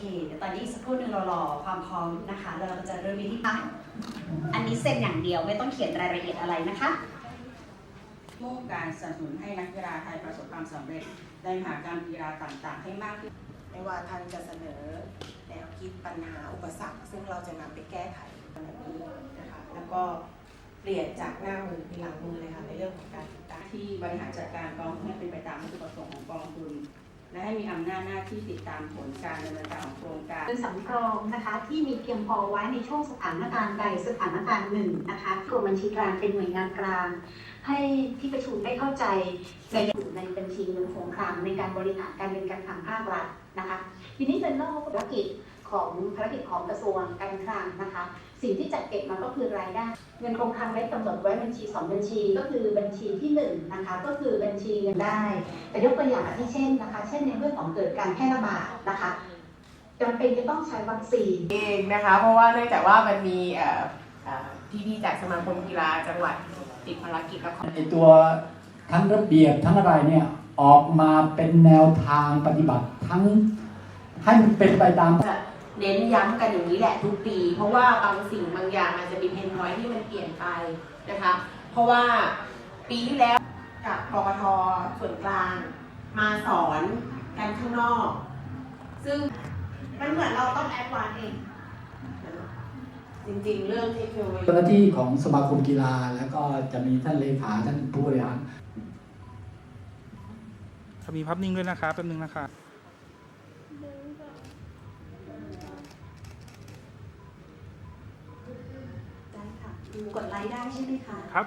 เคเดี๋ยวตอนนี้สักครู่หนึ่งเรารอความพร้อมนะคะแล้วเราก็จะเริ่มวิธีการอันนี้เซ็นอย่างเดียวไม่ต้องเขียนรายละเอียดอะไรนะคะมุ่งการสนับสนุนให้นักกีฬาไทยประสบความสำเร็จในมหากรรมกีฬาต่างๆ ให้มากขึ้นไม่ว่าท่านจะเสนอแนวคิดปัญหาอุปสรรค ซึ่งเราจะนำไปแก้ไขในนี้นะคะแล้วก็เปลี่ยนจากหน้ามือเป็นหลังมือเลยค่ะในเรื่องของการติดตามที่บริหารจัดการกองทุน ให้มีอำนาจหน้าที่ติดตามผลการดำเนินการของโครงการเป็นสำรองนะคะที่มีเพียงพอไว้ในช่วงสถานการณ์ใดสถานการณ์หนึ่งนะคะกรมบัญชีกลางเป็นหน่วยงานกลาง ให้ที่ประชุมได้เข้าใจในในบัญชีเงินคงคลังในการบริหารการเงินการคลังภาครัฐนะคะทีนี้เป็นเรื่องภารกิจ ของภารกิจของกระทรวงการคลังนะคะ สิ่งที่จัดเก็บมาก็คือรายได้ เงินคงคลังได้กำหนดไว้บัญชีสองบัญชีก็คือบัญชีที่หนึ่งนะคะก็คือบัญชีเงินได้ แต่ยกตัวอย่างอาที่เช่นนะคะ เช่นในเรื่องของเกิดการแพร่ระบาดนะคะจำเป็นจะต้องใช้วัคซีนเองนะคะ เพราะว่าเนื่องจากว่ามันมีเอ่อเอ่อพี่ๆจากสมาคมกีฬาจังหวัดติดภารกิจแล้วขอไอตัวทั้งระเบียบทั้งอะไรเนี่ยออกมาเป็นแนวทางปฏิบัติทั้งให้มันเป็นไปตาม เน้นย้ำกันอย่างนี้แหละทุกปี เพราะว่าบางสิ่งบางอย่างอาจจะมีเพนพอยที่มันเปลี่ยนไปนะคะ เพราะว่าปีที่แล้วกับกกทส่วนกลาง มาสอนกันข้างนอก ซึ่งมันเหมือนเราต้องแอดวานเอง จริงๆ เรื่องเทคโนโลยีเจ้าหน้าที่ของสมาคมกีฬาแล้วก็จะมีท่านเลขาท่านผู้บริหารครับมีภาพนิ่งด้วยนะครับแป๊บนึงนะครั ดูกดไลค์ได้ใช่ไหมคะ ครับ